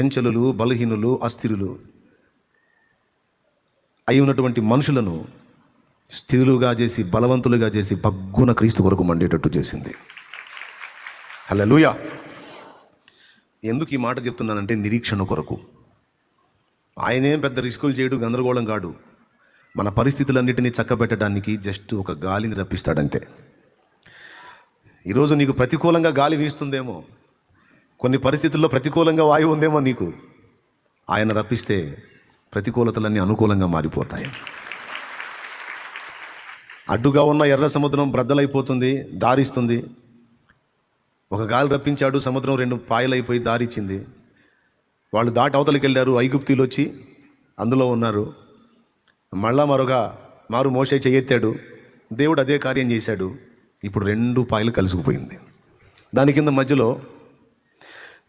చెంచలులు బలహీనులు అస్థిరులు అయి ఉన్నటువంటి మనుషులను స్థిరులుగా చేసి బలవంతులుగా చేసి బగ్గున క్రీస్తు కొరకు మండేటట్టు చేసింది. హల్లెలూయా! ఎందుకు ఈ మాట చెప్తున్నానంటే నిరీక్షణ కొరకు. ఆయనేం పెద్ద రిస్కులు చేయడు గందరగోళం కాడు. మన పరిస్థితులన్నిటినీ చక్కబెట్టడానికి జస్ట్ ఒక గాలిని రప్పిస్తాడంతే. ఈరోజు నీకు ప్రతికూలంగా గాలి వీస్తుందేమో. కొన్ని పరిస్థితుల్లో ప్రతికూలంగా వాయువు ఉందేమో నీకు. ఆయన రప్పిస్తే ప్రతికూలతలన్నీ అనుకూలంగా మారిపోతాయి. అడ్డుగా ఉన్న ఎర్ర సముద్రం బ్రద్దలైపోతుంది దారిస్తుంది. ఒక గాలి రప్పించాడు సముద్రం రెండు పాయలైపోయి దారిచ్చింది. వాళ్ళు దాటి అవతలికి వెళ్ళారు ఐగుప్తీలు వచ్చి అందులో ఉన్నారు. మళ్ళా మరొక మారు మోసే చేయెత్తాడు దేవుడు అదే కార్యం చేశాడు. ఇప్పుడు రెండు పాయలు కలిసిపోయింది దాని కింద మధ్యలో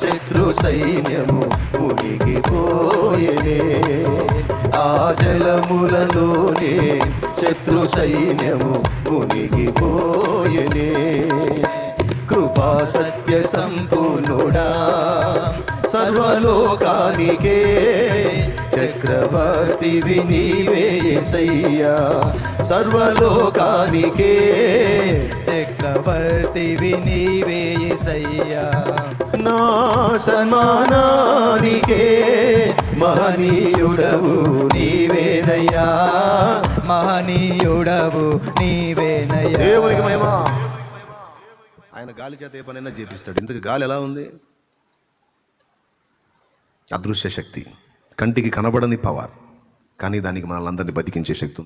శత్రు సైన్యము మునిగిపోయేనే ఆ జలములలోనే శత్రు సైన్యము మునిగిపోయేనే కృపా సత్య సంపూర్ణుడా సర్వలోకానికే. చక్రవర్తి నీవే యేసయ్యా సర్వలోకానికే. చక్రవర్తి నీవే యేసయ్యా నా సన్మానానికే మహనీయుడవు నీవేనయ్యా. మహనీయుడవు నీవేనయ్యా. దేవునికి మహిమ. ఆయన గాలి చేత ఏ పనైనా చేపిస్తాడు. ఇంతకు గాలి ఎలా ఉంది? అదృశ్య శక్తి. కంటికి కనబడని పవర్. కానీ దానికి మనల్ని అందరినీ బతికించే శక్తి